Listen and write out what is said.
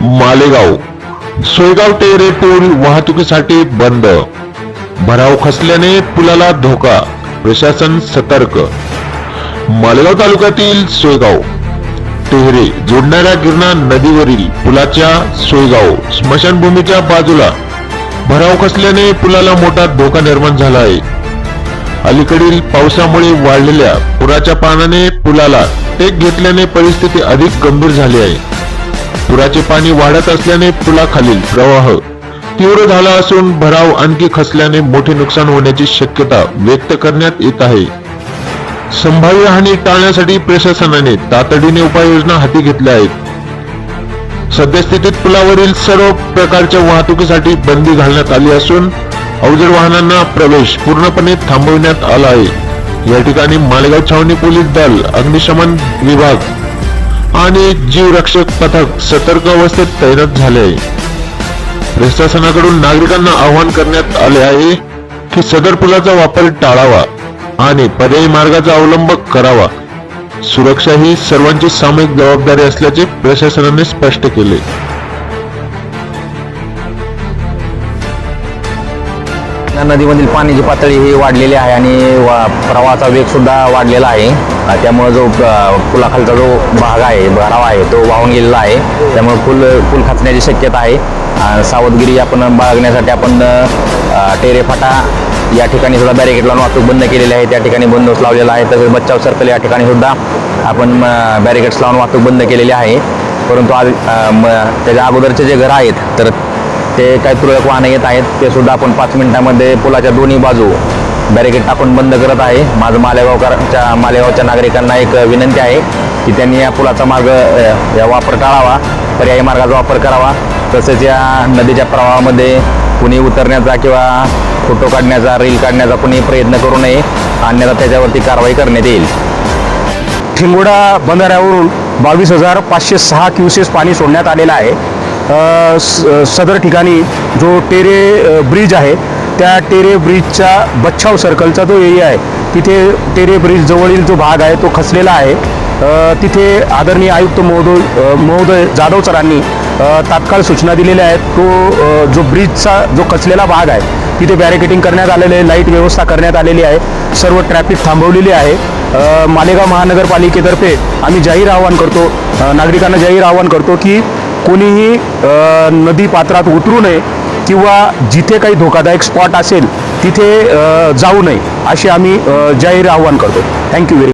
मालेगाव सोयगाव टेरे पूल वाहतुकीसाठी बंद. भराव खसल्याने पुलाला धोका प्रशासन सतर्क. मालेगाव तालुक्यातील सोयगाव टेहरे जोडणाऱ्या गिरणा नदीवरील पुलाच्या सोयगाव स्मशानभूमीच्या बाजूला. भराव खसल्याने पुलाला मोठा धोका निर्माण झाला आहे. अलीकडील पावसामुळे वाढलेल्या पुराच्या पाण्याने पुलाला टेक घेतल्याने परिस्थिती अधिक गंभीर झाली आहे. पुराचे पाणी वाढत असल्याने पुलाखालील प्रवाह तीव्र झाला असून भराव आणखी खचल्याने मोठे नुकसान होण्याची शक्यता व्यक्त करण्यात येत आहे. संभाव्य हानी टाळण्यासाठी प्रशासनाने तातडीने उपाययोजना हाती घेतल्या आहेत. सद्यस्थितीत पुलावरील सर्व प्रकारच्या वाहतुकीसाठी बंदी घालण्यात आली असून अवजड वाहनांना प्रवेश पूर्णपणे थांबविण्यात आला आहे. या ठिकाणी मालेगाव छावणी पोलीस दल अग्निशमन विभाग आणि जीव रक्षक पथक सतर्क अवस्थेत तैनात झाले. आहे प्रशासनाकडून नागरिकांना आवाहन करण्यात आले आहे की सदर पुलाचा वापर टाळावा आणि पर्यायी मार्गाचा अवलंब करावा. सुरक्षा ही सर्वांची सामूहिक जबाबदारी असल्याचे प्रशासनाने स्पष्ट केले. या नदीमधील पाण्याची पातळी ही वाढलेली आहे आणि वा- प्रवाहाचा वेग सुद्धा वाढलेला आहे. त्यामुळे जो पुलाखालचा जो भाग आहे भराव आहे तो वाहून गेलेला आहे. त्यामुळे पूल पूल खचण्याची शक्यता आहे. सावधगिरी आपण बाळगण्यासाठी आपण टेरेफाटा या ठिकाणी सुद्धा बॅरिकेड लावून वाहतूक बंद केलेली आहे. त्या ठिकाणी बंदोबस्त लावलेला आहे. तसेच बच्चाव सर्कल या ठिकाणी सुद्धा आपण बॅरिकेड्स लावून वाहतूक बंद केलेली आहे. परंतु आज त्याच्या अगोदरचे जे घरं आहेत तर ते काही तुरळक वाहनं येत आहेत. ते सुद्धा आपण पाच मिनिटामध्ये पुलाच्या दोन्ही बाजू बॅरिकेड टाकून बंद करत आहे. माझं मालेगावकरांच्या मालेगावच्या नागरिकांना एक विनंती आहे की त्यांनी या पुलाचा मार्ग या वापर टाळावा पर्यायी मार्गाचा वापर करावा. तसेच या नदीच्या प्रवाहामध्ये कुणी उतरण्याचा किंवा फोटो काढण्याचा रील काढण्याचा कुणी प्रयत्न करू नये. अन्यथा त्याच्यावरती कारवाई करण्यात येईल. ठिंगोडा बंधाऱ्यावरून बावीस हजार पाचशे सहा क्युसेस पाणी सोडण्यात आलेलं आहे. सदर ठिकाणी जो टेरे ब्रिज आहे त्या टेरे ब्रिजच्या बच्छाव सर्कलचा जो एरिया आहे तिथे टेरे ब्रिज जवळील जो भाग आहे तो खचलेला आहे. तिथे आदरणीय आयुक्त महोदय महोदय जाधव सरांनी तात्काळ सूचना दिलेल्या आहेत. तो जो ब्रिजचा जो खचलेला भाग आहे तिथे बॅरिकेटिंग करण्यात आलेले आहे लाइट व्यवस्था करण्यात आलेली आहे सर्व ट्रॅफिक थांबवलेली आहे. मालेगाव महानगरपालिकेतर्फे आम्ही जाहीर आवाहन करतो नागरिकांना जाहीर आवाहन करतो की कोणीही नदी पात्रात उतरू नये किंवा जिथे काही धोकादायक स्पॉट असेल तिथे जाऊ नये असे आम्ही जाहीर आवाहन करतो. Thank you very